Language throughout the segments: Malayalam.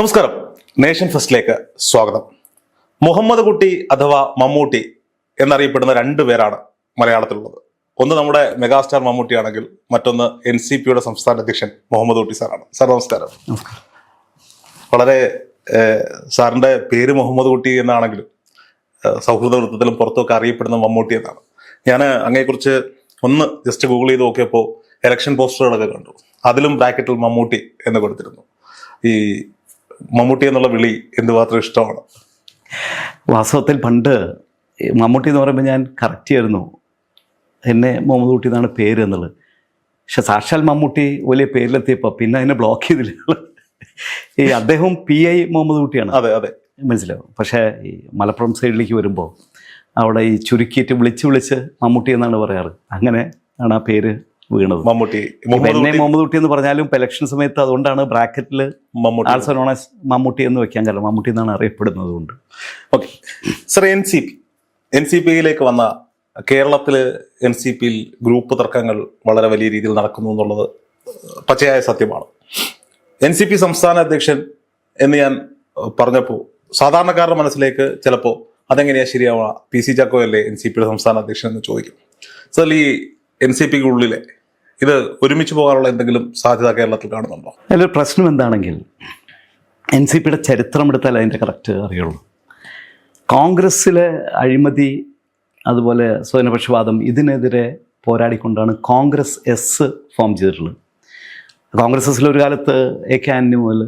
നമസ്കാരം. നേഷൻ ഫസ്റ്റിലേക്ക് സ്വാഗതം. മുഹമ്മദ് കുട്ടി അഥവാ മമ്മൂട്ടി എന്നറിയപ്പെടുന്ന രണ്ടു പേരാണ് മലയാളത്തിലുള്ളത്. ഒന്ന് നമ്മുടെ മെഗാസ്റ്റാർ മമ്മൂട്ടിയാണെങ്കിൽ മറ്റൊന്ന് എൻ സി പിയുടെ സംസ്ഥാന അധ്യക്ഷൻ മുഹമ്മദ് കുട്ടി സാറാണ്. സാർ നമസ്കാരം. വളരെ സാറിന്റെ സാറിന്റെ പേര് മുഹമ്മദ് കുട്ടി എന്നാണെങ്കിലും സൗഹൃദ വൃത്തത്തിലും പുറത്തൊക്കെ അറിയപ്പെടുന്ന മമ്മൂട്ടി എന്നാണ്. ഞാൻ അങ്ങയെക്കുറിച്ച് ഒന്ന് ജസ്റ്റ് ഗൂഗിൾ ചെയ്ത് നോക്കിയപ്പോൾ ഇലക്ഷൻ പോസ്റ്ററുകളൊക്കെ കണ്ടു. അതിലും ബ്രാക്കറ്റിൽ മമ്മൂട്ടി എന്ന് കൊടുത്തിരുന്നു. ഈ മമ്മൂട്ടി എന്നുള്ള വിളി എന്തുമാത്രം ഇഷ്ടമാണ്? വാസ്തവത്തിൽ പണ്ട് മമ്മൂട്ടി എന്ന് പറയുമ്പോൾ ഞാൻ കറക്റ്റ് ആയിരുന്നു എന്നെ മുഹമ്മദ് കുട്ടി എന്നാണ് പേര് എന്നുള്ളത്. പക്ഷെ സാക്ഷാൽ മമ്മൂട്ടി വലിയ പേരിലെത്തിയപ്പോൾ പിന്നെ അതിനെ ബ്ലോക്ക് ചെയ്തില്ല. ഈ അദ്ദേഹം പി ഐ മുഹമ്മദ് കുട്ടിയാണ്. അതെ അതെ. മനസ്സിലാവും പക്ഷേ ഈ മലപ്പുറം സൈഡിലേക്ക് വരുമ്പോൾ അവിടെ ഈ ചുരുക്കിയിട്ട് വിളിച്ച് വിളിച്ച് മമ്മൂട്ടി എന്നാണ് പറയാറ്. അങ്ങനെ ആണ് ആ പേര് വീണത്. മമ്മൂട്ടി. എന്നെ മുഹമ്മദ് കുട്ടി എന്ന് പറഞ്ഞാലും ഇലക്ഷൻ സമയത്ത് അതുകൊണ്ടാണ് ബ്രാക്കറ്റിൽ Mammootty. Also known as Mammootty എന്ന് വെക്കാൻ കാരണം മമ്മൂട്ടി എന്നാണ് അറിയപ്പെടുന്നത് കൊണ്ട്. Okay. Sir N C P N C പിയിലേക്ക് വന്ന കേരളത്തിൽ എൻ സി പിയിൽ ഗ്രൂപ്പ് തർക്കങ്ങൾ വളരെ വലിയ രീതിയിൽ നടക്കുന്നു എന്നുള്ളത് പച്ചയായ സത്യമാണ്. എൻ സി പി സംസ്ഥാന അധ്യക്ഷൻ എന്ന് ഞാൻ പറഞ്ഞപ്പോൾ സാധാരണക്കാരുടെ മനസ്സിലേക്ക് ചിലപ്പോൾ അതെങ്ങനെയാ ശരിയാവുക? പി സി ചാക്കോ അല്ലേ എൻ സി പിയുടെ സംസ്ഥാന അധ്യക്ഷൻ എന്ന് ചോദിക്കും. സർ ഈ എൻ സി പിക്ക് ഉള്ളിലെ ഇത് ഒരുമിച്ച് പോകാനുള്ള എന്തെങ്കിലും സാധ്യത കേരളത്തിൽ കാണുന്നുണ്ടോ? അതിലൊരു പ്രശ്നം എന്താണെങ്കിൽ എൻ സി പിയുടെ ചരിത്രം എടുത്താൽ അതിന്റെ കറക്റ്റ് അറിയുള്ളൂ. കോൺഗ്രസ്സിലെ അഴിമതി അതുപോലെ സ്വജനപക്ഷപാതം ഇതിനെതിരെ പോരാടിക്കൊണ്ടാണ് കോൺഗ്രസ് എസ് ഫോം ചെയ്തിട്ടുള്ളത്. കോൺഗ്രസ് ഒരു കാലത്ത് എ കെ ആന്റണി മുതൽ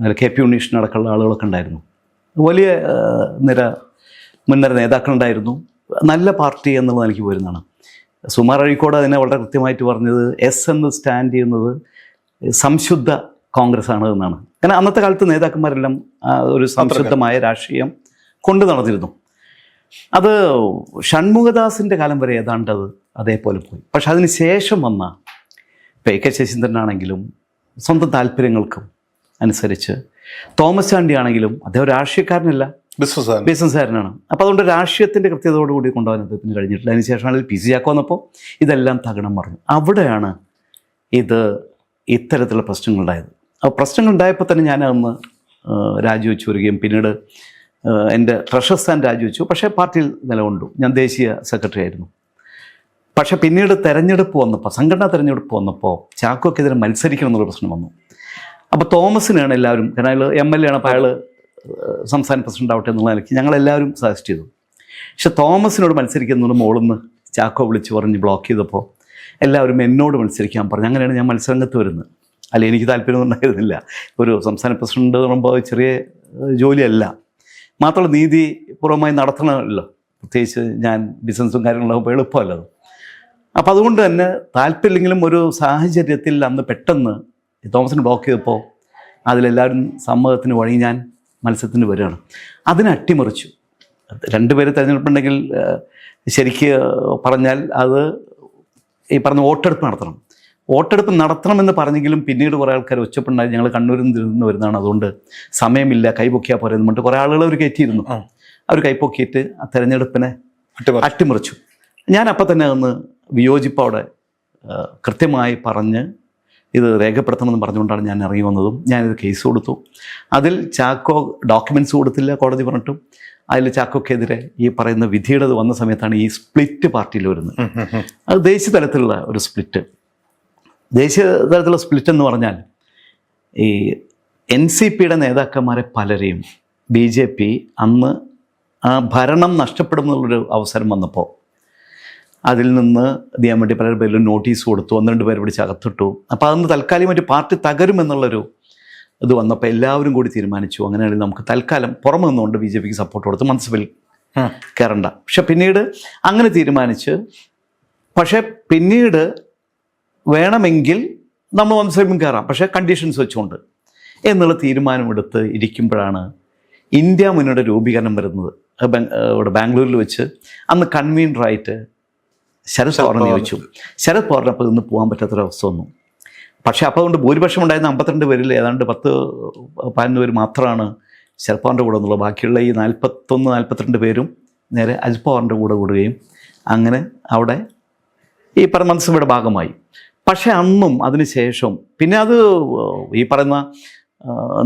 അതിൽ കെ പി ഉണ്ണീഷൻ അടക്കമുള്ള ആളുകളൊക്കെ ഉണ്ടായിരുന്നു. വലിയ നിര മുൻനിര നേതാക്കളുണ്ടായിരുന്നു. നല്ല പാർട്ടി എന്നുള്ളത് എനിക്ക് പോരുന്നതാണ്. സുമാർ അഴീക്കോട് അതിനെ വളരെ കൃത്യമായിട്ട് പറഞ്ഞത് എസ് എന്ന് സ്റ്റാൻഡ് ചെയ്യുന്നത് സംശുദ്ധ കോൺഗ്രസ് ആണ് എന്നാണ്. കാരണം അന്നത്തെ കാലത്ത് നേതാക്കന്മാരെല്ലാം ഒരു സംശുദ്ധമായ രാഷ്ട്രീയം കൊണ്ടു നടന്നിരുന്നു. അത് ഷൺമുഖദാസിന്റെ കാലം വരെ ഏതാണ്ട് അത് അതേപോലെ പോയി. പക്ഷെ അതിന് ശേഷം വന്ന പേ കെ ശശീന്ദ്രനാണെങ്കിലും സ്വന്തം താല്പര്യങ്ങൾക്കും അനുസരിച്ച് തോമസ് ചാണ്ടി ആണെങ്കിലും അദ്ദേഹം രാഷ്ട്രീയക്കാരനല്ല. ബിസിനസ്സുകാരനാണ്. അപ്പോൾ അതുകൊണ്ട് രാഷ്ട്രീയത്തിന്റെ കൃത്യതയോടുകൂടി കൊണ്ടുപോകാൻ അദ്ദേഹത്തിന് കഴിഞ്ഞിട്ടില്ല. അതിനുശേഷമാണ് പി സി ആക്കോ വന്നപ്പോൾ ഇതെല്ലാം തകണം പറഞ്ഞു. അവിടെയാണ് ഇത് ഇത്തരത്തിലുള്ള പ്രശ്നങ്ങളുണ്ടായത്. ആ പ്രശ്നങ്ങൾ ഉണ്ടായപ്പോൾ തന്നെ ഞാൻ അന്ന് രാജിവെച്ചു വരികയും പിന്നീട് എന്റെ ട്രഷർ സ്ഥാൻ രാജിവെച്ചു. പക്ഷേ പാർട്ടിയിൽ നിലകൊണ്ടു. ഞാൻ ദേശീയ സെക്രട്ടറി ആയിരുന്നു. പക്ഷെ പിന്നീട് തെരഞ്ഞെടുപ്പ് വന്നപ്പോൾ സംഘടനാ തെരഞ്ഞെടുപ്പ് വന്നപ്പോൾ ചാക്കോക്കെതിരെ മത്സരിക്കണം എന്നുള്ള പ്രശ്നം വന്നു. അപ്പോൾ തോമസിനാണ് എല്ലാവരും കാരണം അയാൾ എം എൽ എ ആണ്. അപ്പോൾ അയാൾ സംസ്ഥാന പ്രസിഡന്റ് ആവട്ടെ എന്നുള്ള നിലയ്ക്ക് ഞങ്ങളെല്ലാവരും സജസ്റ്റ് ചെയ്തു. പക്ഷെ തോമസിനോട് മത്സരിക്കുന്നത് മോളിന്ന് ചാക്കോ വിളിച്ച് പറഞ്ഞ് ബ്ലോക്ക് ചെയ്തപ്പോൾ എല്ലാവരും എന്നോട് മത്സരിക്കാൻ പറഞ്ഞു. അങ്ങനെയാണ് ഞാൻ മത്സരംഗത്ത് വരുന്നത്. അല്ല എനിക്ക് താല്പര്യമൊന്നും ഉണ്ടായിരുന്നില്ല. ഒരു സംസ്ഥാന പ്രസിഡന്റ് പറയുമ്പോൾ ചെറിയ ജോലിയല്ല. മാത്രമല്ല നീതിപൂർവമായി നടത്തണമല്ലോ. പ്രത്യേകിച്ച് ഞാൻ ബിസിനസ്സും കാര്യങ്ങളാകുമ്പോൾ എളുപ്പമല്ല അത്. അപ്പോൾ അതുകൊണ്ട് തന്നെ താല്പര്യമില്ലെങ്കിലും ഒരു സാഹചര്യത്തിൽ അന്ന് പെട്ടെന്ന് തോമസിന് ബ്ലോക്ക് ചെയ്തപ്പോൾ അതിലെല്ലാവരും സമ്മതത്തിന് വഴി ഞാൻ മത്സരത്തിന് വരികയാണ്. അതിനെ അട്ടിമറിച്ചു. രണ്ടുപേരെ തിരഞ്ഞെടുപ്പുണ്ടെങ്കിൽ ശരിക്ക് പറഞ്ഞാൽ അത് ഈ പറഞ്ഞ വോട്ടെടുപ്പ് നടത്തണം. വോട്ടെടുപ്പ് നടത്തണമെന്ന് പറഞ്ഞെങ്കിലും പിന്നീട് കുറേ ആൾക്കാർ ഒച്ചപ്പുണ്ടായി ഞങ്ങൾ കണ്ണൂരിൽ നിന്ന് വരുന്നതാണ് അതുകൊണ്ട് സമയമില്ല കൈപൊക്കിയാൽ പോരെന്ന് പറഞ്ഞിട്ട് കുറേ ആളുകൾ അവർ കയറ്റിയിരുന്നു. അവർ കൈപ്പൊക്കിയിട്ട് ആ തെരഞ്ഞെടുപ്പിനെ അട്ടിമറി അട്ടിമറിച്ചു. ഞാൻ അപ്പം തന്നെ അന്ന് വിയോജിപ്പോടെ കൃത്യമായി പറഞ്ഞ് ഇത് രേഖപ്പെടുത്തണമെന്ന് പറഞ്ഞുകൊണ്ടാണ് ഞാൻ ഇറങ്ങി വന്നതും. ഞാനിത് കേസ് കൊടുത്തു. അതിൽ ചാക്കോ ഡോക്യുമെന്റ്സ് കൊടുത്തില്ല കോടതി പറഞ്ഞിട്ടും. അതിൽ ചാക്കോക്കെതിരെ ഈ പറയുന്ന വിധിയുടേത് വന്ന സമയത്താണ് ഈ സ്പ്ലിറ്റ് പാർട്ടിയിൽ വരുന്നത്. അത് ദേശീയ തലത്തിലുള്ള ഒരു സ്പ്ലിറ്റ് ദേശീയ തലത്തിലുള്ള സ്പ്ലിറ്റ് എന്ന് പറഞ്ഞാൽ ഈ എൻ സി പിയുടെ നേതാക്കന്മാരെ പലരെയും ബി ജെ പി അന്ന് ആ ഭരണം നഷ്ടപ്പെടുമെന്നുള്ളൊരു അവസരം വന്നപ്പോൾ അതിൽ നിന്ന് ചെയ്യാൻ വേണ്ടി പലരുടെ പേരിലും നോട്ടീസ് കൊടുത്തു. ഒന്ന് രണ്ട് പേര് പിടിച്ച് അകത്തിട്ടു. അപ്പോൾ അതൊന്ന് തൽക്കാലികമായിട്ട് പാർട്ടി തകരുമെന്നുള്ളൊരു ഇത് വന്നപ്പോൾ എല്ലാവരും കൂടി തീരുമാനിച്ചു. അങ്ങനെയാണെങ്കിൽ നമുക്ക് തൽക്കാലം പുറമെ നിന്നുകൊണ്ട് ബി ജെ പിക്ക് സപ്പോർട്ട് കൊടുത്ത് മന്ത്രിസഭയിൽ ഉം. കയറണ്ട പക്ഷെ പിന്നീട് അങ്ങനെ തീരുമാനിച്ച് പക്ഷേ പിന്നീട് വേണമെങ്കിൽ നമ്മൾ മന്ത്രിസഭയും കയറാം പക്ഷേ കണ്ടീഷൻസ് വെച്ചുകൊണ്ട് എന്നുള്ള തീരുമാനമെടുത്ത് ഇരിക്കുമ്പോഴാണ് ഇന്ത്യ മുന്നോട്ട് രൂപീകരണം വരുന്നത്. ഇവിടെ ബാംഗ്ലൂരിൽ വെച്ച് അന്ന് കൺവീനറായിട്ട് ശരത് പവാറിനെ നിയോഗിച്ചു ശരത് പവാറിന് അപ്പോൾ ഇന്ന് പോകാൻ പറ്റാത്തൊരവസ്ഥ വന്നു. പക്ഷേ അപ്പോൾ അതുകൊണ്ട് ഭൂരിപക്ഷം ഉണ്ടായിരുന്ന അമ്പത്തിരണ്ട് പേരിൽ ഏതാണ്ട് പത്ത് പതിനൊന്ന് പേര് മാത്രമാണ് ശരത് പവാറിന്റെ കൂടെ എന്നുള്ളത് ബാക്കിയുള്ള ഈ നാൽപ്പത്തൊന്ന് നാൽപ്പത്തിരണ്ട് പേരും നേരെ അജിത് പവാറിന്റെ കൂടെ കൂടുകയും അങ്ങനെ അവിടെ ഈ പറഞ്ഞ മന്ത്രിസഭയുടെ ഭാഗമായി. പക്ഷേ അന്നും അതിനുശേഷം പിന്നെ അത് ഈ പറയുന്ന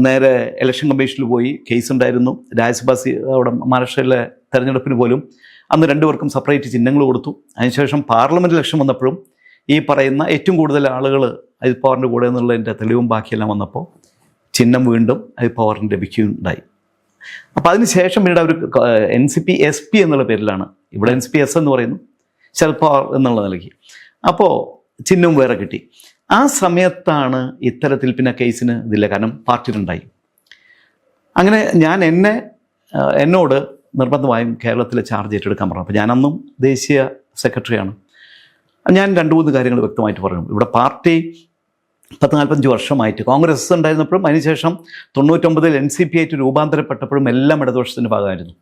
നേരെ ഇലക്ഷൻ കമ്മീഷനിൽ പോയി കേസ് ഉണ്ടായിരുന്നു. രാജ്യസഭാ അവിടെ മഹാരാഷ്ട്രയിലെ തെരഞ്ഞെടുപ്പിന് പോലും അന്ന് രണ്ടുപേർക്കും സെപ്പറേറ്റ് ചിഹ്നങ്ങൾ കൊടുത്തു. അതിനുശേഷം പാർലമെന്റ് ഇലക്ഷൻ വന്നപ്പോഴും ഈ പറയുന്ന ഏറ്റവും കൂടുതൽ ആളുകൾ അജിത് പവാറിന്റെ കൂടെ എന്നുള്ളതിന്റെ തെളിവും ബാക്കിയെല്ലാം വന്നപ്പോൾ ചിഹ്നം വീണ്ടും അജിത് പവാറിന് ലഭിക്കുകയുണ്ടായി. അപ്പോൾ അതിനുശേഷം പിന്നീട് അവർ N C P S P എന്നുള്ള പേരിലാണ്. ഇവിടെ എൻ സി പി എസ് എന്ന് പറയുന്നു. ശരത് പവാർ എന്നുള്ള നൽകി അപ്പോൾ ചിഹ്നവും വേറെ കിട്ടി. ആ സമയത്താണ് ഇത്തരത്തിൽ പിന്നെ കേസിന് ഇതില്ല കാരണം പാർട്ടിയിലുണ്ടായി. അങ്ങനെ ഞാൻ എന്നെ എന്നോട് നിർബന്ധമായും കേരളത്തിലെ ചാർജ് ഏറ്റെടുക്കാൻ പറഞ്ഞു. അപ്പോൾ ഞാനന്നും ദേശീയ സെക്രട്ടറിയാണ് ഞാൻ രണ്ട് മൂന്ന് കാര്യങ്ങൾ വ്യക്തമായിട്ട് പറഞ്ഞു ഇവിടെ പാർട്ടി പത്ത് നാൽപ്പത്തഞ്ച് വർഷമായിട്ട് കോൺഗ്രസ് ഉണ്ടായിരുന്നപ്പോഴും അതിനുശേഷം തൊണ്ണൂറ്റൊമ്പതിൽ എൻ സി പി ആയിട്ട് രൂപാന്തരപ്പെട്ടപ്പോഴും എല്ലാം ഇടതുപക്ഷത്തിന്റെ ഭാഗമായിരുന്നു.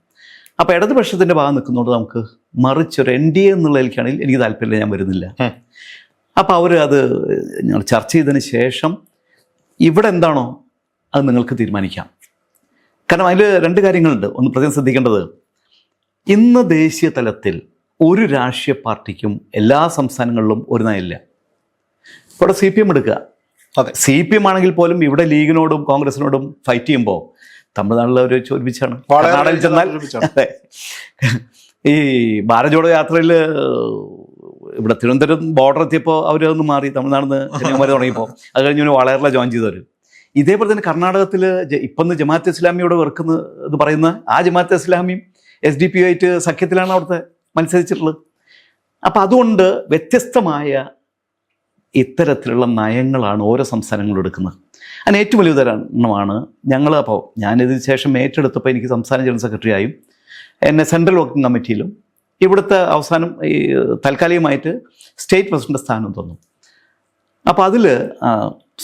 അപ്പോൾ ഇടതുപക്ഷത്തിന്റെ ഭാഗം നിൽക്കുന്നതുകൊണ്ട് നമുക്ക് മറിച്ചൊരു എൻ ഡി എ എന്നുള്ളതിലേക്കാണെങ്കിൽ എനിക്ക് താല്പര്യമില്ല ഞാൻ വരുന്നില്ല. അപ്പോൾ അവർ അത് ഞങ്ങൾ ചർച്ച ചെയ്തതിന് ശേഷം ഇവിടെ എന്താണോ അത് നിങ്ങൾക്ക് തീരുമാനിക്കാം. കാരണം അതിൽ രണ്ട് കാര്യങ്ങളുണ്ട്. ഒന്ന് പ്രത്യേകം ശ്രദ്ധിക്കേണ്ടത് ഇന്ന് ദേശീയ തലത്തിൽ ഒരു രാഷ്ട്രീയ പാർട്ടിക്കും എല്ലാ സംസ്ഥാനങ്ങളിലും ഒരു നയമില്ല. ഇവിടെ സി പി എം എടുക്കുക. അതെ. സി പി എം ആണെങ്കിൽ പോലും ഇവിടെ ലീഗിനോടും കോൺഗ്രസിനോടും ഫൈറ്റ് ചെയ്യുമ്പോൾ തമിഴ്നാട്ടിലെ ഒരു ഒരുമിച്ചാണ്. വളരെ കർണാടകയിൽ ചെന്നാൽ ഈ ഭാരത് ജോഡോ യാത്രയിൽ ഇവിടെ തിരുവനന്തപുരം ബോർഡർ എത്തിയപ്പോൾ അവരൊന്ന് മാറി തമിഴ്നാട് കന്യാകുമാരി തുടങ്ങിയപ്പോൾ അത് കഴിഞ്ഞ് പിന്നെ വളരെയുള്ള ജോയിൻ ചെയ്തവർ ഇതേപോലെ തന്നെ കർണാടകത്തിൽ ഇപ്പം ജമാഅത്ത് ഇസ്ലാമിയോട് വെറുക്കുന്ന എന്ന് പറയുന്ന ആ ജമാഅത്ത് ഇസ്ലാമിയും എസ് ഡി പി ആയിട്ട് സഖ്യത്തിലാണ് അവിടുത്തെ മത്സരിച്ചിട്ടുള്ളത്. അപ്പം അതുകൊണ്ട് വ്യത്യസ്തമായ ഇത്തരത്തിലുള്ള നയങ്ങളാണ് ഓരോ സംസ്ഥാനങ്ങളും എടുക്കുന്നത്. അതിന് ഏറ്റവും വലിയ ഉദാഹരണമാണ് ഞങ്ങൾ അപ്പോൾ ഞാനിതിന് ശേഷം ഏറ്റെടുത്തപ്പോൾ എനിക്ക് സംസ്ഥാന ജനറൽ സെക്രട്ടറി ആയും എന്നെ സെൻട്രൽ വർക്കിംഗ് കമ്മിറ്റിയിലും ഇവിടുത്തെ അവസാനം ഈ താൽക്കാലികമായിട്ട് സ്റ്റേറ്റ് പ്രസിഡന്റ് സ്ഥാനം തന്നു. അപ്പോൾ അതിൽ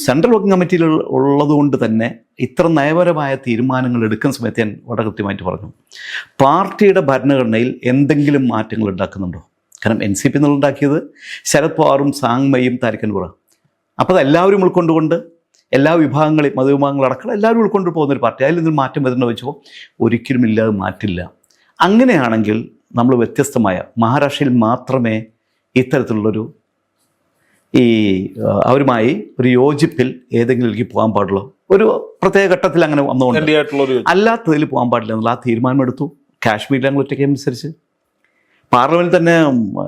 സെൻട്രൽ വർക്കിംഗ് കമ്മിറ്റിയിൽ ഉള്ളതുകൊണ്ട് തന്നെ ഇത്ര നയപരമായ തീരുമാനങ്ങൾ എടുക്കുന്ന സമയത്ത് ഞാൻ വളരെ കൃത്യമായിട്ട് പറഞ്ഞു. പാർട്ടിയുടെ ഭരണഘടനയിൽ എന്തെങ്കിലും മാറ്റങ്ങൾ ഉണ്ടാക്കുന്നുണ്ടോ? കാരണം എൻ സി പി ഉണ്ടാക്കിയത്. ശരത് പവാറും സാങ്മയും താരക്കൻപുറ അപ്പോൾ അത് എല്ലാവരും ഉൾക്കൊണ്ടുകൊണ്ട് എല്ലാ വിഭാഗങ്ങളെയും മതവിഭാഗങ്ങളടക്കം എല്ലാവരും ഉൾക്കൊണ്ട് പോകുന്ന ഒരു പാർട്ടി. അതിൽ നിന്ന് മാറ്റം വരുന്ന വെച്ചപ്പോൾ ഒരിക്കലും ഇല്ലാതെ മാറ്റില്ല. അങ്ങനെയാണെങ്കിൽ നമ്മൾ വ്യത്യസ്തമായ മഹാരാഷ്ട്രയിൽ മാത്രമേ ഇത്തരത്തിലുള്ളൊരു ഈ അവരുമായി ഒരു യോജിപ്പിൽ ഏതെങ്കിലും എനിക്ക് പോകാൻ പാടുള്ളൂ. ഒരു പ്രത്യേക ഘട്ടത്തിൽ അങ്ങനെ വന്നുകൊണ്ട്. അല്ലാത്തതിൽ പോകാൻ പാടില്ല എന്നുള്ള ആ തീരുമാനമെടുത്തു കാശ്മീരിൽ ഞങ്ങൾ ഒറ്റയ്ക്ക് അനുസരിച്ച് പാർലമെന്റിൽ തന്നെ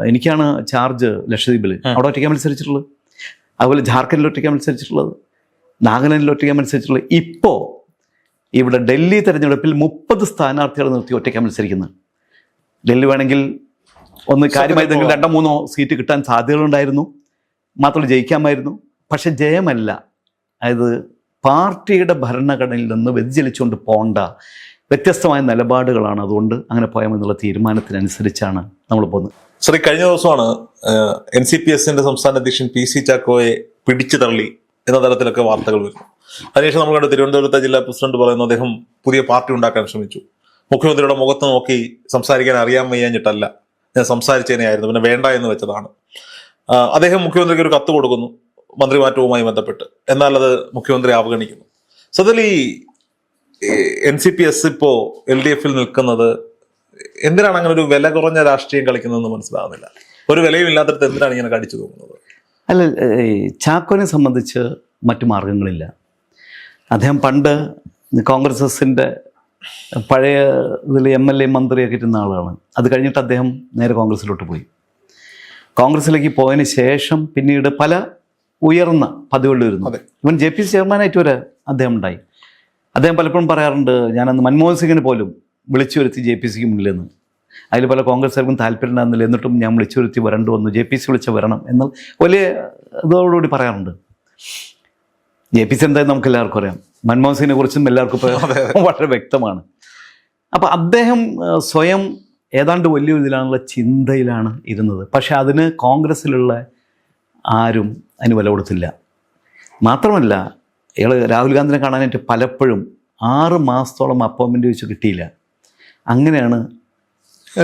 എനിക്കാണ് ചാർജ് ലക്ഷദ്വീപിൽ അവിടെ ഒറ്റയ്ക്ക് മത്സരിച്ചിട്ടുള്ളത്. അതുപോലെ ജാർഖണ്ഡിൽ ഒറ്റയ്ക്ക് മത്സരിച്ചിട്ടുള്ളത്. നാഗാലാൻഡിൽ ഒറ്റയ്ക്ക് മത്സരിച്ചിട്ടുള്ളത്. ഇപ്പോൾ ഇവിടെ ഡൽഹി തെരഞ്ഞെടുപ്പിൽ മുപ്പത് സ്ഥാനാർത്ഥികളെ നിർത്തി ഒറ്റയ്ക്ക് മത്സരിക്കുന്നത്. ഡൽഹി വേണമെങ്കിൽ ഒന്ന് കാര്യമായി എന്തെങ്കിലും രണ്ടോ മൂന്നോ സീറ്റ് കിട്ടാൻ സാധ്യതകളുണ്ടായിരുന്നു. മാത്രമല്ല ജയിക്കാമായിരുന്നു. പക്ഷെ ജയമല്ല. അതായത് പാർട്ടിയുടെ ഭരണഘടനയിൽ നിന്ന് വ്യതിചലിച്ചുകൊണ്ട് പോണ്ട വ്യത്യസ്തമായ നിലപാടുകളാണ് അതുകൊണ്ട് അങ്ങനെ പോയാമെന്നുള്ള തീരുമാനത്തിനനുസരിച്ചാണ് നമ്മൾ പോകുന്നത്. ശ്രീ കഴിഞ്ഞ ദിവസമാണ് എൻ സി പി എസിന്റെ സംസ്ഥാന അധ്യക്ഷൻ പി സി ചാക്കോയെ പിടിച്ചു തള്ളി എന്ന തരത്തിലൊക്കെ വാർത്തകൾ വരുന്നു. അതിനുശേഷം നമ്മൾ കണ്ടു തിരുവനന്തപുരത്തെ ജില്ലാ പ്രസിഡന്റ് പറയുന്നു അദ്ദേഹം പുതിയ പാർട്ടി ഉണ്ടാക്കാൻ ശ്രമിച്ചു. മുഖ്യമന്ത്രിയുടെ മുഖത്ത് നോക്കി സംസാരിക്കാൻ അറിയാൻ വയ്യാഞ്ഞിട്ടല്ല. ഞാൻ സംസാരിച്ചതിനെയായിരുന്നു പിന്നെ വേണ്ട എന്ന് വെച്ചതാണ്. അദ്ദേഹം മുഖ്യമന്ത്രിക്ക് ഒരു കത്ത് കൊടുക്കുന്നു മന്ത്രിമാറ്റവുമായി ബന്ധപ്പെട്ട്. എന്നാൽ അത് മുഖ്യമന്ത്രി അവഗണിക്കുന്നു. സതിൽ ഈ എൻ സി പി എസ് ഇപ്പോ എൽ ഡി എഫിൽ നിൽക്കുന്നത് എന്തിനാണ് അങ്ങനെ ഒരു വില കുറഞ്ഞ രാഷ്ട്രീയം കളിക്കുന്നതെന്ന് മനസ്സിലാവുന്നില്ല. ഒരു വിലയും ഇല്ലാത്തടത്ത് എന്തിനാണ് ഇങ്ങനെ കടിച്ചു തോന്നുന്നത് അല്ല ചാക്കോനെ സംബന്ധിച്ച് മറ്റു മാർഗങ്ങളില്ല. അദ്ദേഹം പണ്ട് കോൺഗ്രസ് എസിന്റെ പഴയ ഇതിൽ എം എൽ എ മന്ത്രിയൊക്കെ ഇരുന്ന ആളാണ്. അത് കഴിഞ്ഞിട്ട് അദ്ദേഹം നേരെ കോൺഗ്രസ്സിലോട്ട് പോയി. കോൺഗ്രസിലേക്ക് പോയതിന് ശേഷം പിന്നീട് പല ഉയർന്ന പദവികളിൽ വരുന്നു ഇവൻ ജെ പി സി ചെയർമാനായിട്ട് വരെ അദ്ദേഹം ഉണ്ടായി. അദ്ദേഹം പലപ്പോഴും പറയാറുണ്ട് ഞാനന്ന് മൻമോഹൻ സിംഗിന് പോലും വിളിച്ചു വരുത്തി ജെ പി സിക്ക് മുന്നിലെന്ന് അതിൽ പല കോൺഗ്രസ്സുകാർക്കും താല്പര്യം ഉണ്ടാകുന്നില്ല എന്നിട്ടും ഞാൻ വിളിച്ചു വരുത്തി വരണ്ടു വന്നു. ജെ പി സി വിളിച്ച വരണം എന്ന് വലിയ ഇതോടുകൂടി പറയാറുണ്ട്. ജെ പി സി എന്തായാലും നമുക്ക് എല്ലാവർക്കും അറിയാം. മൻമോഹൻ സിംഗിനെ കുറിച്ചും എല്ലാവർക്കും വളരെ വ്യക്തമാണ്. അപ്പോൾ അദ്ദേഹം സ്വയം ഏതാണ്ട് വലിയ ഇതിലാണുള്ള ചിന്തയിലാണ് ഇരുന്നത്. പക്ഷെ അതിന് കോൺഗ്രസ്സിലുള്ള ആരും അതിന് വില കൊടുത്തില്ല. മാത്രമല്ല ഇയാൾ രാഹുൽ ഗാന്ധിനെ കാണാനായിട്ട് പലപ്പോഴും ആറ് മാസത്തോളം അപ്പോയിൻമെന്റ് വെച്ച് കിട്ടിയില്ല. അങ്ങനെയാണ്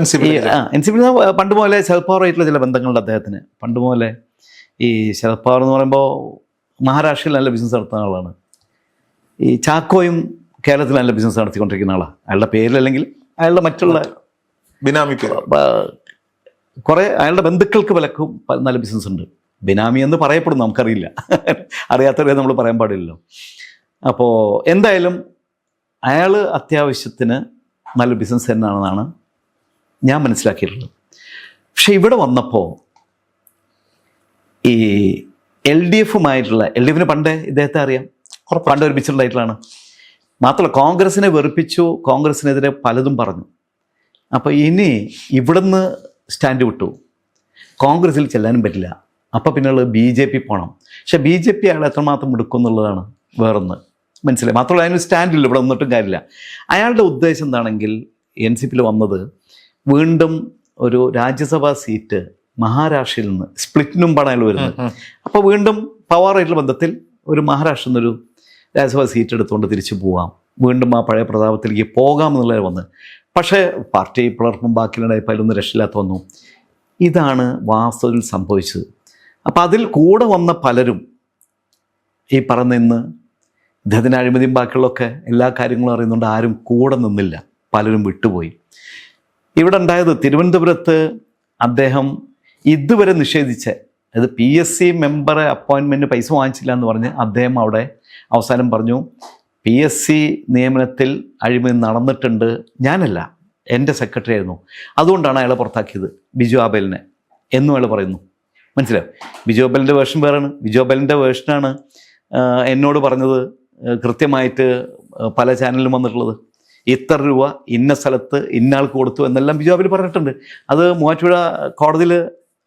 എൻ സി പി ആ എൻ സി പി പണ്ട് മുതലേ ശരത് പവാറായിട്ടുള്ള ചില ബന്ധങ്ങളുണ്ട് അദ്ദേഹത്തിന്. പണ്ട് മുതലേ ഈ ശരത് പവാർ എന്ന് പറയുമ്പോൾ മഹാരാഷ്ട്രയിൽ നല്ല ബിസിനസ് നടത്തുന്ന ആളാണ്. ഈ ചാക്കോയും കേരളത്തിൽ നല്ല ബിസിനസ് നടത്തിക്കൊണ്ടിരിക്കുന്ന ആളാണ് അയാളുടെ പേരിലല്ലെങ്കിൽ അയാളുടെ മറ്റുള്ള ബിനാമി കുറേ അയാളുടെ ബന്ധുക്കൾക്ക് വിലക്കും നല്ല ബിസിനസ് ഉണ്ട്. ബിനാമി എന്ന് പറയപ്പെടും നമുക്കറിയില്ല. അറിയാത്തവരെ നമ്മൾ പറയാൻ പാടില്ലല്ലോ. അപ്പോൾ എന്തായാലും അയാൾ അത്യാവശ്യത്തിന് നല്ല ബിസിനസ് തന്നെയാണെന്നാണ് ഞാൻ മനസ്സിലാക്കിയിട്ടുള്ളത്. പക്ഷെ ഇവിടെ വന്നപ്പോൾ ഈ എൽ ഡി എഫുമായിട്ടുള്ള എൽ ഡി എഫിന് പണ്ടേ ഇദ്ദേഹത്തെ അറിയാം? പണ്ട് ഒരുമിച്ചിട്ടുള്ളതായിട്ടുള്ളതാണ് മാത്രമല്ല കോൺഗ്രസിനെ വെറുപ്പിച്ചു കോൺഗ്രസിനെതിരെ പലതും പറഞ്ഞു. അപ്പോൾ ഇനി ഇവിടുന്ന് സ്റ്റാൻഡ് വിട്ടു. കോൺഗ്രസിൽ ചെല്ലാനും പറ്റില്ല. അപ്പോൾ പിന്നെയുള്ളത് ബി ജെ പി പോകണം പക്ഷേ ബി ജെ പി അയാൾ എത്രമാത്രം എടുക്കും എന്നുള്ളതാണ് വേറൊന്ന്. മനസ്സിലായി? മാത്രമല്ല അതിന് സ്റ്റാൻഡില്ല ഇവിടെ ഒന്നിട്ടും കാര്യമില്ല. അയാളുടെ ഉദ്ദേശം എന്താണെങ്കിൽ എൻ സി പിയിൽ വന്നത് വീണ്ടും ഒരു രാജ്യസഭാ സീറ്റ് മഹാരാഷ്ട്രയിൽ നിന്ന് സ്പ്ലിറ്റിനും പണയിൽ വരുന്നത്. അപ്പോൾ വീണ്ടും പവാറായിട്ടുള്ള ബന്ധത്തിൽ ഒരു മഹാരാഷ്ട്ര നിന്നൊരു രാജ്യസഭാ സീറ്റ് എടുത്തുകൊണ്ട് തിരിച്ചു പോകാം വീണ്ടും ആ പഴയ പ്രതാപത്തിലേക്ക് പോകാം എന്നുള്ളത് വന്ന്. പക്ഷേ പാർട്ടി പിളർപ്പും ബാക്കിയുള്ള പലൊന്നും രക്ഷയില്ലാത്ത വന്നു. ഇതാണ് വാസ്തവത്തിൽ സംഭവിച്ചത്. അപ്പം അതിൽ കൂടെ വന്ന പലരും ഈ പറഞ്ഞ ഇന്ന് ഇദ്ദേഹത്തിന്റെ അഴിമതിയും ബാക്കിയുള്ളൊക്കെ എല്ലാ കാര്യങ്ങളും അറിയുന്നുണ്ട് ആരും കൂടെ നിന്നില്ല. പലരും വിട്ടുപോയി. ഇവിടെ ഉണ്ടായത് തിരുവനന്തപുരത്ത് അദ്ദേഹം ഇതുവരെ നിഷേധിച്ച അതായത് പി എസ് സി മെമ്പറെ അപ്പോയിൻമെന്റ് പൈസ വാങ്ങിച്ചില്ല എന്ന് പറഞ്ഞ് അദ്ദേഹം അവിടെ അവസാനം പറഞ്ഞു പി എസ് സി നിയമനത്തിൽ അഴിമതി നടന്നിട്ടുണ്ട്. ഞാനല്ല എന്റെ സെക്രട്ടറി ആയിരുന്നു. അതുകൊണ്ടാണ് അയാളെ പുറത്താക്കിയത് ബിജു ആബേലിനെ എന്നും അയാൾ പറയുന്നു. മനസ്സിലായോ? ബിജു ആബേലിന്റെ വേർഷൻ വേറെയാണ് ബിജു ആബേലിന്റെ വേർഷനാണ് എന്നോട് പറഞ്ഞത് കൃത്യമായിട്ട് പല ചാനലിലും വന്നിട്ടുള്ളത്. ഇത്ര രൂപ ഇന്ന സ്ഥലത്ത് ഇന്ന ആൾക്ക് കൊടുത്തു എന്നെല്ലാം ബിജു ആബേൽ പറഞ്ഞിട്ടുണ്ട്. അത് മൂവാറ്റുപുഴ കോടതിയിൽ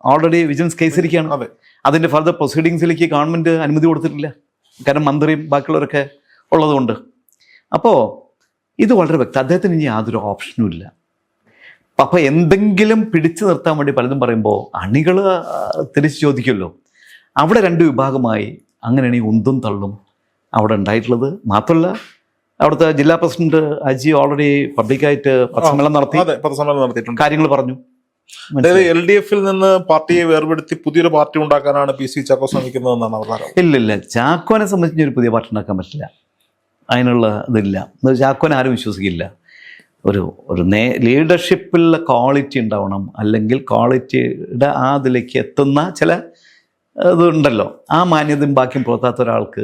ഓൾറെഡി വിജിലൻസ് കേസിരിക്കുകയാണ് അതെ അതിന്റെ ഫർദർ പ്രൊസീഡിങ്സിലേക്ക് ഗവൺമെന്റ് അനുമതി കൊടുത്തിട്ടില്ല. കാരണം മന്ത്രിയും ബാക്കിയുള്ളവരൊക്കെ ഉള്ളതുകൊണ്ട്. അപ്പോൾ ഇത് വളരെ വ്യക്തം. അദ്ദേഹത്തിന് ഇനി യാതൊരു ഓപ്ഷനും ഇല്ല. അപ്പം എന്തെങ്കിലും പിടിച്ചു നിർത്താൻ വേണ്ടി പലതും പറയുമ്പോൾ അണികൾ തിരിച്ചു ചോദിക്കുമല്ലോ. അവിടെ രണ്ട് വിഭാഗമായി അങ്ങനെയാണ് ഈ ഉന്തും തള്ളും അവിടെ ഉണ്ടായിട്ടുള്ളത്. മാത്രമല്ല അവിടുത്തെ ജില്ലാ പ്രസിഡന്റ് അജി ഓൾറെഡി പബ്ലിക്കായിട്ട് പത്രസമ്മേളനം നടത്തി. അതെ പത്രസമ്മേളനം നടത്തിയിട്ടുണ്ട്. കാര്യങ്ങൾ പറഞ്ഞു. അതായത് എൽ ഡി എഫിൽ നിന്ന് പാർട്ടിയെ വേർപെടുത്തി പുതിയൊരു പാർട്ടി ഉണ്ടാക്കാനാണ് പി സി ചാക്കോ ശ്രമിക്കുന്നതെന്നാണ് അവരുടെ ഇല്ല ഇല്ലില്ല ചാക്കോനെ സംബന്ധിച്ച് ഒരു പുതിയ പാർട്ടി ഉണ്ടാക്കാൻ പറ്റില്ല. അതിനുള്ള ഇതില്ല. ചാക്കോനെ ആരും വിശ്വസിക്കില്ല. ഒരു ഒരു നേ ലീഡർഷിപ്പിലുള്ള ക്വാളിറ്റി ഉണ്ടാവണം. അല്ലെങ്കിൽ ക്വാളിറ്റിയുടെ ആ ഇതിലേക്ക് എത്തുന്ന ചില ഇതുണ്ടല്ലോ. ആ മാന്യതയും ബാക്കിയും പുറത്താത്ത ഒരാൾക്ക്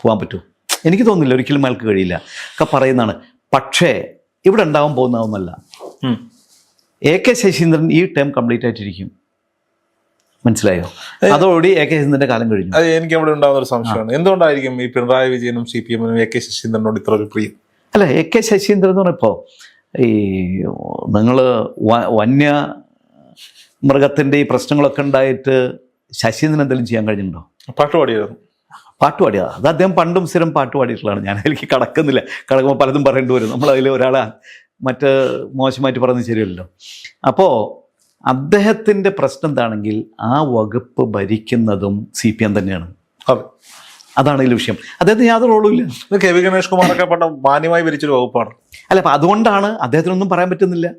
പോകാൻ പറ്റുമോ? എനിക്ക് തോന്നുന്നില്ല. ഒരിക്കലും അയാൾക്ക് കഴിയില്ല. ഒക്കെ പറയുന്നതാണ്. പക്ഷേ ഇവിടെ ഉണ്ടാവാൻ പോകുന്നതൊന്നല്ല. എ കെ ശശീന്ദ്രൻ ഈ ടേം കംപ്ലീറ്റ് ആയിട്ടിരിക്കും. മനസ്സിലായോ? അതോടി എ കെ ശശീന്ദ്രന്റെ കാലം കഴിഞ്ഞു. അത് എനിക്ക് അവിടെ ഉണ്ടാകുന്ന ഒരു സംശയമാണ്. എന്തുകൊണ്ടായിരിക്കും ഈ പിണറായി വിജയനും സി പി എമ്മിനും എ കെ ശശീന്ദ്രനോട് ഇത്ര ഒരു പ്രിയം അല്ല എ കെ ശശീന്ദ്രൻ എന്ന് പറഞ്ഞപ്പോൾ ഈ നിങ്ങൾ വന്യ മൃഗത്തിന്റെ ഈ പ്രശ്നങ്ങളൊക്കെ ഉണ്ടായിട്ട് ശശീന്ദ്രൻ എന്തെങ്കിലും ചെയ്യാൻ കഴിഞ്ഞിട്ടുണ്ടോ? പാട്ടുപാടിയായിരുന്നു പാട്ട് പാടിയത് അത് അദ്ദേഹം പണ്ടും സ്ഥിരം പാട്ട് പാടിയിട്ടുള്ളതാണ്. ഞാൻ അതിലേക്ക് കടക്കുന്നില്ല. കടക്കുമ്പോൾ പലതും പറയേണ്ടി വരും. അതിൽ ഒരാളെ മറ്റ് മോശമായിട്ട് പറയുന്നത് ശരിയല്ലോ അപ്പോൾ അദ്ദേഹത്തിന്റെ പ്രശ്നം എന്താണെങ്കിൽ ആ വകുപ്പ് ഭരിക്കുന്നതും സി പി എം തന്നെയാണ്. അതെ. അതാണ് ഇതിൽ വിഷയം. അദ്ദേഹത്തിന് യാതൊരു റോളും ഇല്ല. കെ വി ഗണേഷ് കുമാറൊക്കെ പണ്ട് മാന്യമായി ഭരിച്ചൊരു വകുപ്പാണ്. അല്ല അപ്പം അതുകൊണ്ടാണ് അദ്ദേഹത്തിനൊന്നും പറയാൻ പറ്റുന്നില്ല.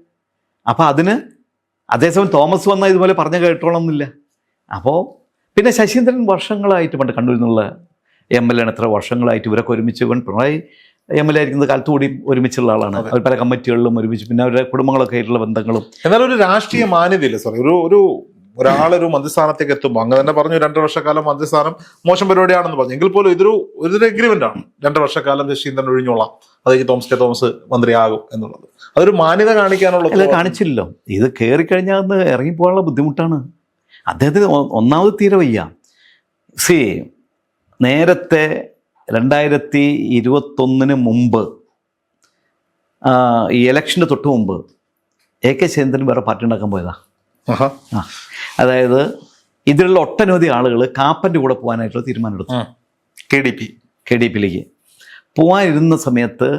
അപ്പം അതിന് അതേസമയം തോമസ് വന്ന ഇതുപോലെ പറഞ്ഞു കേട്ടോളം എന്നില്ല അപ്പോൾ പിന്നെ ശശീന്ദ്രൻ വർഷങ്ങളായിട്ട് പണ്ട് കണ്ണൂരിൽ നിന്നുള്ള എം എൽ എ എത്ര വർഷങ്ങളായിട്ട് ഇവരൊക്കെ ഒരുമിച്ച് പിണറായി എം എൽ എ ആയിരിക്കുന്ന കാലത്ത് കൂടി ഒരുമിച്ചുള്ള ആളാണ്. അവർ പല കമ്മിറ്റികളിലും ഒരുമിച്ച്. പിന്നെ അവരുടെ കുടുംബങ്ങളൊക്കെ ആയിട്ടുള്ള ബന്ധങ്ങളും. എന്നാൽ ഒരു രാഷ്ട്രീയ മാന്യതയില്ല സാർ ഒരു ഒരു ഒരാളൊരു മന്ത്രിസ്ഥാനത്തേക്ക് എത്തുമ്പോൾ അങ്ങ് തന്നെ പറഞ്ഞു രണ്ടു വർഷക്കാലം മന്ത്രിസ്ഥാനം മോശം പരിപാടിയാണെന്ന് പറഞ്ഞു. എങ്കിൽ പോലും ഇതൊരു ഇതൊരു എഗ്രിമെന്റ് ആണ്. രണ്ടു വർഷക്കാലം ശശീന്ദ്രൻ ഒഴിഞ്ഞോളാം. അതേ തോമസ് കെ തോമസ് മന്ത്രിയാകും എന്നുള്ളത്. അതൊരു മാന്യത കാണിക്കാനുള്ള കാണിച്ചില്ലല്ലോ. ഇത് കയറിക്കഴിഞ്ഞാൽ ഇറങ്ങി ഇറങ്ങിപ്പോകാനുള്ള ബുദ്ധിമുട്ടാണ്. അദ്ദേഹത്തിന് ഒന്നാമത് തീരെ വയ്യ. സി നേരത്തെ രണ്ടായിരത്തി ഇരുപത്തൊന്നിന് മുമ്പ് ഈ ഇലക്ഷന്റെ തൊട്ട് മുമ്പ് എ കെ ശേന്ദ്രൻ വേറെ പാർട്ടി ഉണ്ടാക്കാൻ പോയതാ. ആ അതായത് ഇതിലുള്ള ഒട്ടനവധി ആളുകൾ കാപ്പന്റെ കൂടെ പോകാനായിട്ടുള്ള തീരുമാനമെടുത്തു. K D P. K D പിയിലേക്ക്. പോകാനിരുന്ന സമയത്ത്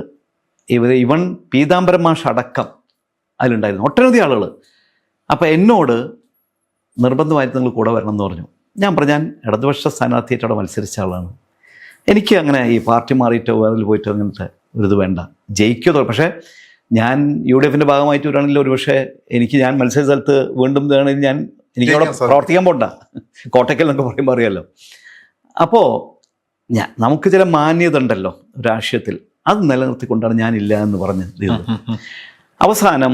ഇവർ ഇവൻ പീതാംബരം മാഷ് അടക്കം അതിലുണ്ടായിരുന്നു. ഒട്ടനവധി ആളുകൾ അപ്പോൾ എന്നോട് നിർബന്ധമായിട്ട് നിങ്ങൾ കൂടെ വരണം എന്ന് പറഞ്ഞു. ഞാൻ പറഞ്ഞു ഞാൻ ഇടതുപക്ഷ സ്ഥാനാർത്ഥിയായിട്ട് അവിടെ മത്സരിച്ച ആളാണ്. എനിക്ക് അങ്ങനെ ഈ പാർട്ടി മാറിയിട്ടോ വേറെ പോയിട്ടോ അങ്ങനത്തെ ഒരു ഇത് വേണ്ട. ജയിക്കോ പക്ഷേ ഞാൻ യു ഡി എഫിന്റെ ഭാഗമായിട്ട് വരികയാണെങ്കിൽ ഒരു പക്ഷേ എനിക്ക് ഞാൻ മത്സര സ്ഥലത്ത് വീണ്ടും ഇതാണെങ്കിൽ ഞാൻ എനിക്ക് അവിടെ പ്രവർത്തിക്കാൻ പോണ്ട. കോട്ടയ്ക്കൽ എന്നൊക്കെ പറയുമ്പോൾ അറിയാലോ. അപ്പോൾ ഞാൻ നമുക്ക് ചില മാന്യത ഉണ്ടല്ലോ രാഷ്ട്രീയത്തിൽ. അത് നിലനിർത്തിക്കൊണ്ടാണ് ഞാനില്ല എന്ന് പറഞ്ഞ് തീർന്നത് അവസാനം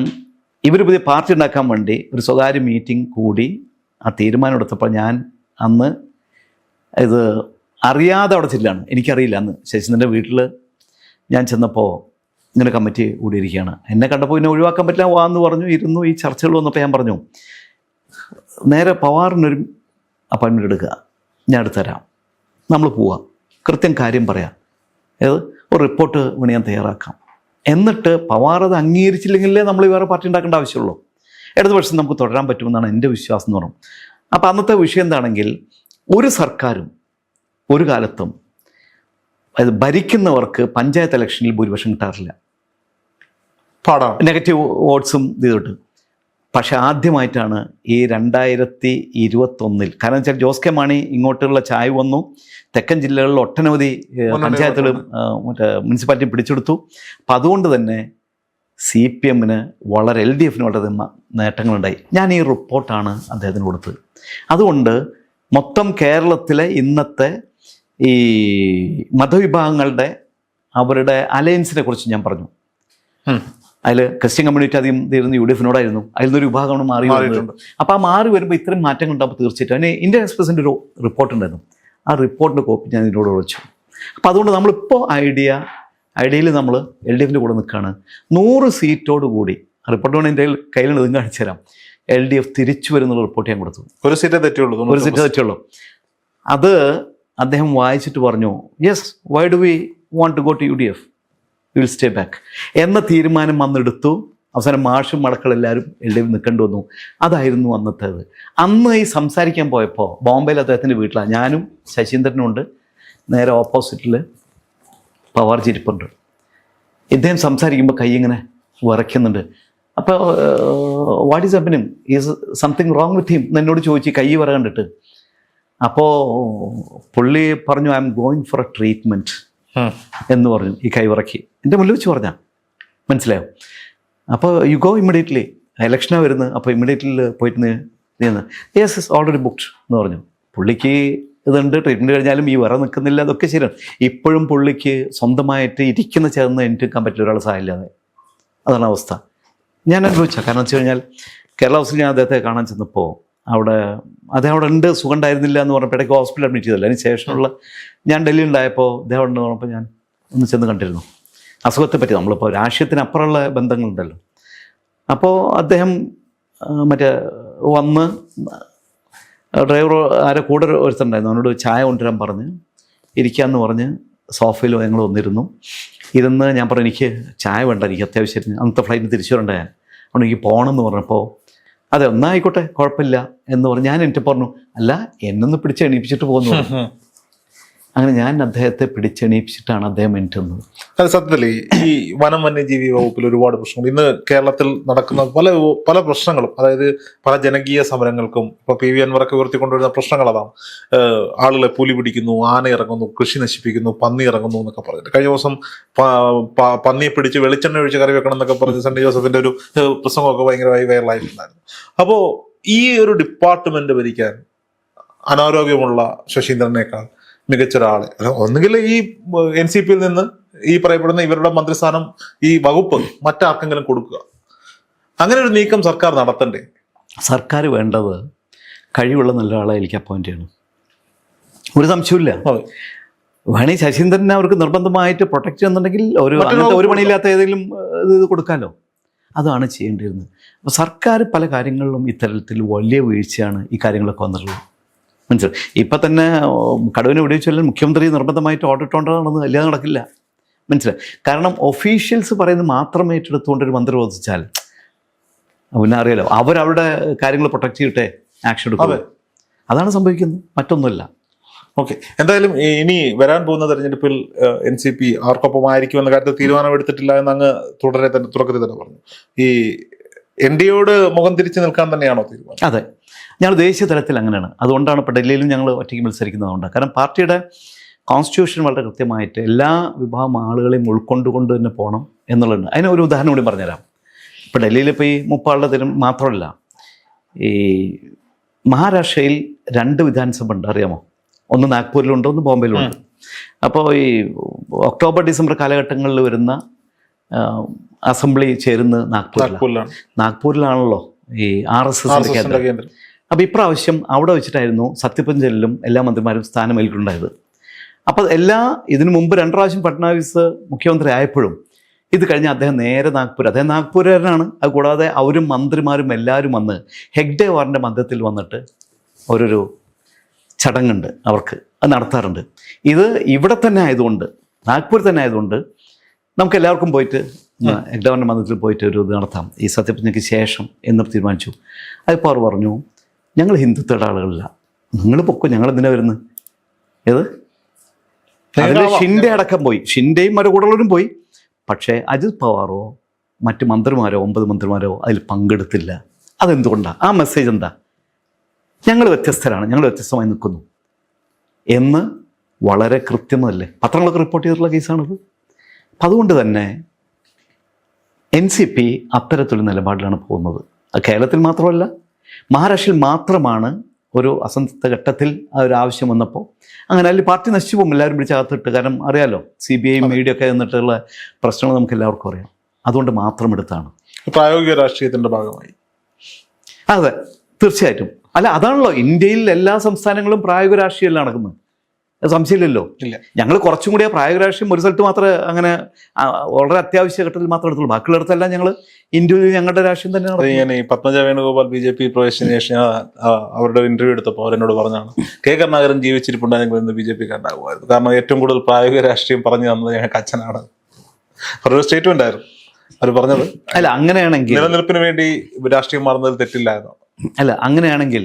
ഇവർ പുതിയ പാർട്ടി ഉണ്ടാക്കാൻ വേണ്ടി ഒരു സ്വകാര്യ മീറ്റിംഗ് കൂടി ആ തീരുമാനം എടുത്തപ്പോൾ ഞാൻ അന്ന് ഇത് അറിയാതെ അവിടെ ചെല്ലാണ് എനിക്കറിയില്ല അന്ന് ശശീന്ദ്രന്റെ വീട്ടിൽ ഞാൻ ചെന്നപ്പോൾ ഇങ്ങനെ കമ്മിറ്റി കൂടിയിരിക്കുകയാണ്. എന്നെ കണ്ടപ്പോൾ പിന്നെ ഒഴിവാക്കാൻ പറ്റില്ല വാ എന്ന് പറഞ്ഞു ഇരുന്നു ഈ ചർച്ചകൾ വന്നപ്പോൾ ഞാൻ പറഞ്ഞു നേരെ പവാറിനൊരു അപ്പോയിൻമെന്റ് എടുക്കുക. ഞാൻ എടുത്തുതരാം നമ്മൾ പോവാം. കൃത്യം കാര്യം പറയാം. ഏത്? ഒരു റിപ്പോർട്ട് വേണി ഞാൻ തയ്യാറാക്കാം. എന്നിട്ട് പവാർ അത് അംഗീകരിച്ചില്ലെങ്കിലേ നമ്മൾ വേറെ പാർട്ടി ഉണ്ടാക്കേണ്ട ആവശ്യമുള്ളൂ. ഇടതുപക്ഷം നമുക്ക് തുടരാൻ പറ്റുമെന്നാണ് എന്റെ വിശ്വാസം എന്ന് പറഞ്ഞു. അപ്പോൾ അന്നത്തെ വിഷയം എന്താണെങ്കിൽ ഒരു സർക്കാരും ഒരു കാലത്തും അത് ഭരിക്കുന്നവർക്ക് പഞ്ചായത്ത് ഇലക്ഷനിൽ ഭൂരിപക്ഷം കിട്ടാറില്ല. പാടാണ്. നെഗറ്റീവ് വോട്ട്സും ഇതുകൊണ്ട് പക്ഷെ ആദ്യമായിട്ടാണ് ഈ രണ്ടായിരത്തി ഇരുപത്തൊന്നിൽ കാരണം വെച്ചാൽ ജോസ് കെ മാണി ഇങ്ങോട്ടുള്ള ചായ് വന്നു തെക്കൻ ജില്ലകളിൽ ഒട്ടനവധി പഞ്ചായത്തുകളും മറ്റേ മുനിസിപ്പാലിറ്റി പിടിച്ചെടുത്തു. അപ്പം അതുകൊണ്ട് തന്നെ സി പി എമ്മിന് വളരെ എൽ ഡി എഫിന് വളരെ നേട്ടങ്ങളുണ്ടായി. ഞാൻ ഈ റിപ്പോർട്ടാണ് അദ്ദേഹത്തിന് കൊടുത്തത്. അതുകൊണ്ട് മൊത്തം കേരളത്തിലെ ഇന്നത്തെ ഈ മതവിഭാഗങ്ങളുടെ അവരുടെ അലയൻസിനെ കുറിച്ച് ഞാൻ പറഞ്ഞു. അതിൽ ക്രിസ്ത്യൻ കമ്മ്യൂണിറ്റി അധികം തീരുന്ന യു ഡി എഫിനോടായിരുന്നു അതിൽ നിന്നൊരു വിഭാഗമാണ് മാറി അപ്പൊ അപ്പോൾ ആ മാറി വരുമ്പോൾ ഇത്രയും മാറ്റങ്ങൾ ഉണ്ടാകുമ്പോൾ തീർച്ചയായിട്ടും. അതിന് ഇന്ത്യൻ എക്സ്പ്രസിന്റെ ഒരു റിപ്പോർട്ട് ഉണ്ടായിരുന്നു. ആ റിപ്പോർട്ടിന്റെ കോപ്പി ഞാൻ ഇതിനോട് വിളിച്ചു അപ്പോൾ അതുകൊണ്ട് നമ്മളിപ്പോൾ ഐഡിയ ഐഡിയയിൽ നമ്മൾ എൽ ഡി എഫിന്റെ കൂടെ നിൽക്കുകയാണ് നൂറ് സീറ്റോട് കൂടി റിപ്പോർട്ട് വേണം എന്റെ കയ്യിലുണ്ട് ഇതും കാണിച്ചു തരാം. എൽ ഡി എഫ് തിരിച്ചു വരുന്നുള്ള റിപ്പോർട്ട് ഞാൻ കൊടുത്തു. ഒരു സീറ്റേ തെറ്റുള്ളൂ. ഒരു സീറ്റേ തെറ്റുള്ളൂ. അത് അദ്ദേഹം വായിച്ചിട്ട് പറഞ്ഞു yes why do we want to go to U D F will stay back എന്ന തീരുമാനം വന്നെടുത്തു അവസാനം മാഷും മടക്കളെല്ലാവരും എൽ ഡി നിൽക്കേണ്ടി വന്നു. അതായിരുന്നു അന്നത്തേത്. അന്ന് ഈ സംസാരിക്കാൻ പോയപ്പോൾ ബോംബെയിൽ അദ്ദേഹത്തിന്റെ വീട്ടിലാണ് ഞാനും ശശീന്ദ്രനും ഉണ്ട്. നേരെ ഓപ്പോസിറ്റിൽ പവാർ ചിരിപ്പുണ്ട്. ഇദ്ദേഹം സംസാരിക്കുമ്പോൾ കൈ ഇങ്ങനെ വിറയ്ക്കുന്നുണ്ട്. അപ്പോൾ what is happening is something wrong with him എന്നോട് ചോദിച്ചു കൈ വിറ കണ്ടിട്ട് അപ്പോൾ പുള്ളി പറഞ്ഞു I'm going for a treatment എന്ന് പറഞ്ഞു ഈ കൈവിറക്കി. എന്റെ മുന്നിൽ വെച്ച് പറഞ്ഞാൽ മനസ്സിലായോ? അപ്പോൾ യു ഗോ ഇമ്മീഡിയറ്റ്ലി ഇലക്ഷനാണ് വരുന്നത്. അപ്പോൾ ഇമ്മീഡിയറ്റ്ലി പോയിട്ട് നീന്ന്. യെസ് ഇസ് ഓൾറെഡി ബുക്ക്ഡ് എന്ന് പറഞ്ഞു. പുള്ളിക്ക് ഇതുണ്ട്. ട്രീറ്റ്മെന്റ് കഴിഞ്ഞാലും ഈ വിറ നിൽക്കുന്നില്ല. അതൊക്കെ ശരിയാണ്. ഇപ്പോഴും പുള്ളിക്ക് സ്വന്തമായിട്ട് ഇരിക്കുന്ന ചേർന്ന് എനിക്ക് നിൽക്കാൻ പറ്റിയ ഒരാൾ സഹായമില്ലാതെ അതാണ് അവസ്ഥ. ഞാൻ അനുഭവിച്ച കാരണം വെച്ച് കഴിഞ്ഞാൽ കേരള ഹൗസിൽ ഞാൻ അദ്ദേഹത്തെ കാണാൻ ചെന്നപ്പോൾ അവിടെ അദ്ദേഹം അവിടെ ഉണ്ട് സുഖം ഉണ്ടായിരുന്നില്ല എന്ന് പറഞ്ഞപ്പോൾ ഇടയ്ക്ക് ഹോസ്പിറ്റൽ അഡ്മിറ്റ് ചെയ്തല്ലോ. അതിന് ശേഷമുള്ള ഞാൻ ഡൽഹി ഉണ്ടായപ്പോൾ അദ്ദേഹം ഉണ്ടെന്ന് പറഞ്ഞപ്പോൾ ഞാൻ ഒന്ന് ചെന്ന് കണ്ടിരുന്നു. അസുഖത്തെ പറ്റി നമ്മളിപ്പോൾ രാഷ്ട്രീയത്തിനപ്പുറമുള്ള ബന്ധങ്ങളുണ്ടല്ലോ. അപ്പോൾ അദ്ദേഹം മറ്റേ വന്ന് ഡ്രൈവർ ആരെ കൂടെ ഒരു ഒരുത്തുണ്ടായിരുന്നു അവനോട് ചായ കൊണ്ടുവരാൻ പറഞ്ഞ് ഇരിക്കാമെന്ന് പറഞ്ഞ് സോഫയിൽ ഞങ്ങൾ വന്നിരുന്നു. ഇരുന്ന് ഞാൻ പറഞ്ഞു എനിക്ക് ചായ വേണ്ട എനിക്ക് അത്യാവശ്യമായിരുന്നു അന്നത്തെ ഫ്ലൈറ്റിന് തിരിച്ചു വരണ്ട ഞാൻ. അതുകൊണ്ട് എനിക്ക് പോകണമെന്ന് പറഞ്ഞപ്പോൾ അതെ ഒന്നായിക്കോട്ടെ കുഴപ്പമില്ല എന്ന് പറഞ്ഞു ഞാൻ എന്നിട്ട് പറഞ്ഞു അല്ല എന്നൊന്ന് പിടിച്ച് എണീപ്പിച്ചിട്ട് പോകുന്നു. അങ്ങനെ ഞാൻ അദ്ദേഹത്തെ പിടിച്ചെണീപ്പിച്ചിട്ടാണ് അദ്ദേഹം എണീറ്റുന്നത് അത് സത്യത്തിൽ ഈ വനം വന്യജീവി വകുപ്പിൽ ഒരുപാട് പ്രശ്നങ്ങൾ. ഇന്ന് കേരളത്തിൽ നടക്കുന്ന പല പല പ്രശ്നങ്ങളും അതായത് പല ജനകീയ സമരങ്ങൾക്കും ഇപ്പൊ പി വി അൻവറൊക്കെ ഉയർത്തിക്കൊണ്ടുവരുന്ന പ്രശ്നങ്ങൾ അതാണ് ആളുകളെ പുലി പിടിക്കുന്നു ആന ഇറങ്ങുന്നു കൃഷി നശിപ്പിക്കുന്നു പന്നി ഇറങ്ങുന്നു എന്നൊക്കെ പറഞ്ഞിട്ട്. കഴിഞ്ഞ ദിവസം പന്നിയെ പിടിച്ച് വെളിച്ചെണ്ണ ഒഴിച്ച് കറി വെക്കണം എന്നൊക്കെ പറഞ്ഞ് സണ്ണി ജോസഫിന്റെ ഒരു പ്രസംഗമൊക്കെ ഭയങ്കരമായി വൈറലായിട്ടുണ്ടായിരുന്നു അപ്പോൾ ഈ ഒരു ഡിപ്പാർട്ട്മെന്റ് ഭരിക്കാൻ അനാരോഗ്യമുള്ള ശശീന്ദ്രനേക്കാൾ മികച്ച ഒരാളെ അല്ല, ഒന്നുകിൽ ഈ എൻ സി പിയിൽ നിന്ന് ഈ പറയപ്പെടുന്ന ഇവരുടെ മന്ത്രിസ്ഥാനം ഈ വകുപ്പ് മറ്റാർക്കെങ്കിലും കൊടുക്കുക. അങ്ങനെ ഒരു നീക്കം സർക്കാർ നടത്തണ്ടേ? സർക്കാർ വേണ്ടത് കഴിവുള്ള നല്ല ആളെ എനിക്ക് അപ്പോയിന്റ് ചെയ്യണം. ഒരു സംശയമില്ല വേണേ ശശീന്ദ്രനെ അവർക്ക് നിർബന്ധമായിട്ട് പ്രൊട്ടക്ട് ചെയ്യുന്നുണ്ടെങ്കിൽ ഒരു ഒരു പണിയില്ലാത്ത ഏതെങ്കിലും ഇത് ഇത് കൊടുക്കാമല്ലോ അതാണ് ചെയ്യേണ്ടിയിരുന്നത്. അപ്പോൾ സർക്കാർ പല കാര്യങ്ങളിലും ഇത്തരത്തിൽ വലിയ വീഴ്ചയാണ് ഈ കാര്യങ്ങളൊക്കെ വന്നിട്ടുള്ളത്. മനസ്സിലായി? ഇപ്പം തന്നെ കടുവിനെ വെടിവെച്ചാലും മുഖ്യമന്ത്രി നിർബന്ധമായിട്ട് ഓഡിറ്റ് കൊണ്ടാണെന്ന് അല്ലാതെ നടക്കില്ല. മനസ്സിലായി? കാരണം ഒഫീഷ്യൽസ് പറയുന്നത് മാത്രം ഏറ്റെടുത്തുകൊണ്ട് ഒരു മന്ത്രി വധിച്ചാൽ പിന്നെ അറിയാലോ അവരവരുടെ കാര്യങ്ങൾ പ്രൊട്ടക്ട് ചെയ്തിട്ടേ ആക്ഷൻ എടുക്കും അതാണ് സംഭവിക്കുന്നത്. മറ്റൊന്നുമല്ല. ഓക്കെ എന്തായാലും ഇനി വരാൻ പോകുന്ന തെരഞ്ഞെടുപ്പിൽ എൻ സി പി ആർക്കൊപ്പം ആയിരിക്കും എന്ന കാര്യത്തിൽ തീരുമാനമെടുത്തിട്ടില്ല എന്ന് അങ്ങ് തുടരെ തന്നെ തുടക്കത്തിൽ തന്നെ പറഞ്ഞു. ഈ എൻ ഡി എയോട് മുഖം തിരിച്ചു നിൽക്കാൻ തന്നെയാണോ തീരുമാനം? അതെ. ഞങ്ങൾ ദേശീയ തലത്തിൽ അങ്ങനെയാണ്. അതുകൊണ്ടാണ് ഇപ്പോൾ ഡൽഹിയിലും ഞങ്ങൾ ഒറ്റയ്ക്ക് മത്സരിക്കുന്നതുകൊണ്ട്. കാരണം പാർട്ടിയുടെ കോൺസ്റ്റിറ്റ്യൂഷൻ വളരെ കൃത്യമായിട്ട് എല്ലാ വിഭാഗം ആളുകളെയും ഉൾക്കൊണ്ടുകൊണ്ട് തന്നെ പോകണം എന്നുള്ളതുണ്ട് അതിന് ഒരു ഉദാഹരണം കൂടി പറഞ്ഞുതരാം. ഇപ്പോൾ ഡൽഹിയിൽ ഇപ്പോൾ ഈ മുപ്പാളുടെ തരം മാത്രമല്ല ഈ മഹാരാഷ്ട്രയിൽ രണ്ട് വിധാനസഭ ഉണ്ട് അറിയാമോ? ഒന്ന് നാഗ്പൂരിലുണ്ട് ഒന്ന് ബോംബെയിലുണ്ട്. അപ്പോൾ ഈ ഒക്ടോബർ ഡിസംബർ കാലഘട്ടങ്ങളിൽ വരുന്ന അസംബ്ലി ചേരുന്നത് നാഗ്പൂരിലാണ്. നാഗ്പൂരിലാണ്. നാഗ്പൂരിലാണല്ലോ ഈ ആർ എസ് എസിന്റെ എസ് കേന്ദ്രം. അപ്പോൾ ഇപ്രാവശ്യം അവിടെ വെച്ചിട്ടായിരുന്നു സത്യപഞ്ചലിലും എല്ലാ മന്ത്രിമാരും സ്ഥാനം സ്ഥാനമേൽക്കുണ്ടായത്. അപ്പോൾ എല്ലാ ഇതിനു മുമ്പ് രണ്ട് പ്രാവശ്യം ഫട്നാവിസ് മുഖ്യമന്ത്രി ആയപ്പോഴും ഇത് കഴിഞ്ഞ് അദ്ദേഹം നേരെ നാഗ്പൂർ അദ്ദേഹം നാഗ്പൂരുകാരനാണ് അത് കൂടാതെ അവരും മന്ത്രിമാരും എല്ലാവരും വന്ന് ഹെഗ്ഡേ വാറിന്റെ മന്ദത്തിൽ വന്നിട്ട് ഓരോരു ചടങ്ങുണ്ട് അവർക്ക് അത് നടത്താറുണ്ട്. ഇത് ഇവിടെ തന്നെ ആയതുകൊണ്ട് നാഗ്പൂർ തന്നെ ആയതുകൊണ്ട് നമുക്ക് എല്ലാവർക്കും പോയിട്ട് ഹെഗ്ഡവാറിന്റെ മന്ദിരത്തിൽ പോയിട്ട് ഒരു ഇത് നടത്താം. ഈ സത്യപ്രതിജ്ഞയ്ക്ക് ശേഷം എന്ന് തീരുമാനിച്ചു. അതിപ്പോൾ അവർ പറഞ്ഞു ഞങ്ങൾ ഹിന്ദുത്വയുടെ ആളുകളില്ല. നിങ്ങൾ പൊക്കോ ഞങ്ങൾ എന്തിനാ വരുന്നത്? ഏത്? അതിൽ ഷിൻഡെ അടക്കം പോയി. ഷിൻഡെയും മറ്റു കൂടുതലും പോയി. പക്ഷേ അജിത് പവാറോ മറ്റ് മന്ത്രിമാരോ ഒമ്പത് മന്ത്രിമാരോ അതിൽ പങ്കെടുത്തില്ല. അതെന്തുകൊണ്ടാണ് ആ മെസ്സേജ് എന്താ? ഞങ്ങൾ വ്യത്യസ്തരാണ്. ഞങ്ങൾ വ്യത്യസ്തമായി നിൽക്കുന്നു. എന്ന് വളരെ കൃത്യമല്ലേ? പത്രങ്ങളൊക്കെ റിപ്പോർട്ട് ചെയ്തിട്ടുള്ള കേസാണിത് അപ്പം അതുകൊണ്ട് തന്നെ എൻ സി പി അത്തരത്തിലൊരു നിലപാടിലാണ് പോകുന്നത്. അത് കേരളത്തിൽ മാത്രമല്ല മഹാരാഷ്ട്രയിൽ മാത്രമാണ് ഒരു അസംതൃപ്ത ഘട്ടത്തിൽ ആ ഒരു ആവശ്യം വന്നപ്പോൾ. അങ്ങനെ അതിൽ പാർട്ടി നശിച്ചു പോകും എല്ലാവരും പിടിച്ചകത്തിട്ട് കാരണം അറിയാലോ സി ബി ഐ മീഡിയ ഒക്കെ എന്നിട്ടുള്ള പ്രശ്നങ്ങൾ നമുക്ക് എല്ലാവർക്കും അറിയാം. അതുകൊണ്ട് മാത്രം എടുത്താണ്. പ്രായോഗിക രാഷ്ട്രീയത്തിന്റെ ഭാഗമായി. അതെ തീർച്ചയായിട്ടും. അല്ല അതാണല്ലോ ഇന്ത്യയിൽ എല്ലാ സംസ്ഥാനങ്ങളും പ്രായോഗിക രാഷ്ട്രീയമല്ല നടക്കുന്നത്. സംശയമില്ലല്ലോ. ഞങ്ങൾ കുറച്ചും കൂടി പ്രായഗ്രാഷ്യം ഒരു സ്ഥലത്ത് മാത്രമേ അങ്ങനെ വളരെ അത്യാവശ്യ ഘട്ടത്തിൽ മാത്രമേ എടുത്തുള്ളൂ. ബാക്കിയുള്ളിടത്തെല്ലാം ഞങ്ങൾ ഇന്ത്യയിൽ ഞങ്ങളുടെ രാഷ്ട്രീയം തന്നെ ഞാൻ ഈ Padmaja Venugopal B J P പ്രവേശിച്ചതിന് ശേഷം അവരുടെ ഇന്റർവ്യൂ എടുത്തപ്പോൾ അവരെന്നോട് പറഞ്ഞാണ് കെ. കരുണാകരൻ ജീവിച്ചിരിപ്പുണ്ടെങ്കിൽ ഇന്ന് ബി ജെ പി കണ്ടാകുമായിരുന്നു കാരണം ഏറ്റവും കൂടുതൽ പ്രായോഗിക രാഷ്ട്രീയം പറഞ്ഞു തന്നത് ഞങ്ങൾക്ക് അച്ഛനാണ്. അവരൊരു സ്റ്റേറ്റ്മെന്റ് ആയിരുന്നു. അവർ പറഞ്ഞത് അല്ല അങ്ങനെയാണെങ്കിൽ നിലനിൽപ്പിന് വേണ്ടി രാഷ്ട്രീയം മാറുന്നതിൽ തെറ്റില്ലായിരുന്നു. അല്ല അങ്ങനെയാണെങ്കിൽ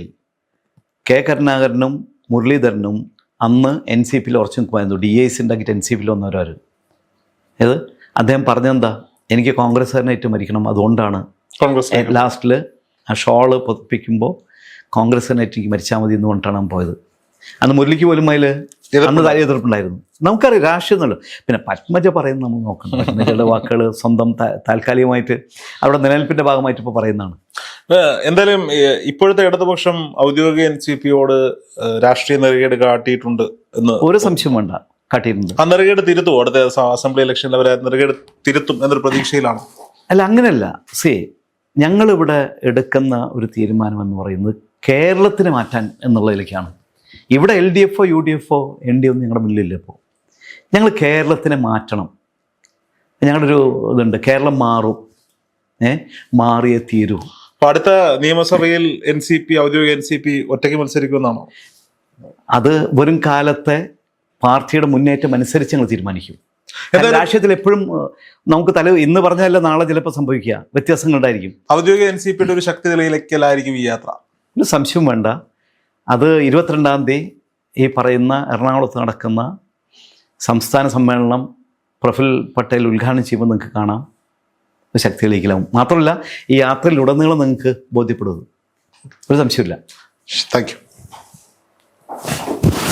കെ. കരുണാകരനും മുരളീധരനും അന്ന് എൻ സി പിയിൽ ഉറച്ചു നിൽക്കുമായിരുന്നു. ഡി എ സി ഉണ്ടാക്കിയിട്ട് എൻ സി പിയിൽ വന്നവരവർ ഏത്? അദ്ദേഹം പറഞ്ഞെന്താ എനിക്ക് കോൺഗ്രസ്സുകാരനായിട്ട് മരിക്കണം. അതുകൊണ്ടാണ് കോൺഗ്രസ് ലാസ്റ്റിൽ ആ ഷോൾ പൊതിപ്പിക്കുമ്പോൾ ഏറ്റവും എനിക്ക് മരിച്ചാൽ മതി എന്ന് കൊണ്ടാണ് പോയത്. അന്ന് മുരളിക്ക് പോലും അതിൽ അന്ന് താരി എതിർപ്പുണ്ടായിരുന്നു. നമുക്കറിയാം രാഷ്ട്രീയം എന്നുള്ളത് പിന്നെ പത്മജ പറയുന്നത് നമ്മൾ നോക്കണം. പത്മജയുടെ വാക്കുകൾ സ്വന്തം താൽക്കാലികമായിട്ട് അവിടെ നിലനിൽപ്പിന്റെ ഭാഗമായിട്ട് ഇപ്പോൾ പറയുന്നതാണ്. എന്തായാലും ഇപ്പോഴത്തെ ഇടതുപക്ഷം ഔദ്യോഗിക എൻ സി പിയോട് രാഷ്ട്രീയ നെറുകേട് കാട്ടിയിട്ടുണ്ട് എന്ന് ഒരു സംശയം വേണ്ട. കാട്ടിയിട്ടുണ്ട്. ആ നെറുകേട് തിരുത്തും അടുത്ത അസംബ്ലി ഇലക്ഷനിൽ അവരെ നെറുകേട് തിരുത്തും എന്നൊരു പ്രതീക്ഷയിലാണ്. അല്ല അങ്ങനെയല്ല. സി ഞങ്ങളിവിടെ എടുക്കുന്ന ഒരു തീരുമാനം എന്ന് പറയുന്നത് കേരളത്തിന് മാറ്റാൻ എന്നുള്ളതിലേക്കാണ്. ഇവിടെ എൽ ഡി എഫോ യു ഡി എഫോ എൻ ഡി ഒന്നും ഞങ്ങളുടെ മുന്നിലില്ല ഇപ്പോൾ ഞങ്ങൾ കേരളത്തിനെ മാറ്റണം. ഞങ്ങളുടെ ഒരു ഇതുണ്ട്. കേരളം മാറും. ഏ മാറിയേ തീരൂ. അപ്പൊ അടുത്ത നിയമസഭയിൽ എൻ സി പി ഔദ്യോഗിക എൻ സി പി ഒറ്റയ്ക്ക് മത്സരിക്കുമെന്നാണോ? അത് വരും കാലത്തെ പാർട്ടിയുടെ മുന്നേറ്റം അനുസരിച്ച് ഞങ്ങൾ തീരുമാനിക്കും. രാഷ്ട്രീയത്തിൽ എപ്പോഴും നമുക്ക് തല ഇന്ന് പറഞ്ഞല്ല നാളെ ചിലപ്പോൾ സംഭവിക്കുക. വ്യത്യാസങ്ങൾ ഉണ്ടായിരിക്കും. ഔദ്യോഗിക എൻ സി പിയുടെ ഒരു ശക്തി നിലയിലേക്കലായിരിക്കും ഈ യാത്ര. ഒരു സംശയം വേണ്ട. അത് ഇരുപത്തിരണ്ടാം തീയതി ഈ പറയുന്ന എറണാകുളത്ത് നടക്കുന്ന സംസ്ഥാന സമ്മേളനം പ്രഫുൽ പട്ടേൽ ഉദ്ഘാടനം ചെയ്യുമ്പോൾ നിങ്ങൾക്ക് കാണാം. ഒരു തെളിയിക്കലാവും മാത്രമല്ല ഈ യാത്രയിലുടനീളം നിങ്ങൾക്ക് ബോധ്യപ്പെടുന്നത്. ഒരു സംശയമില്ല താങ്ക് യു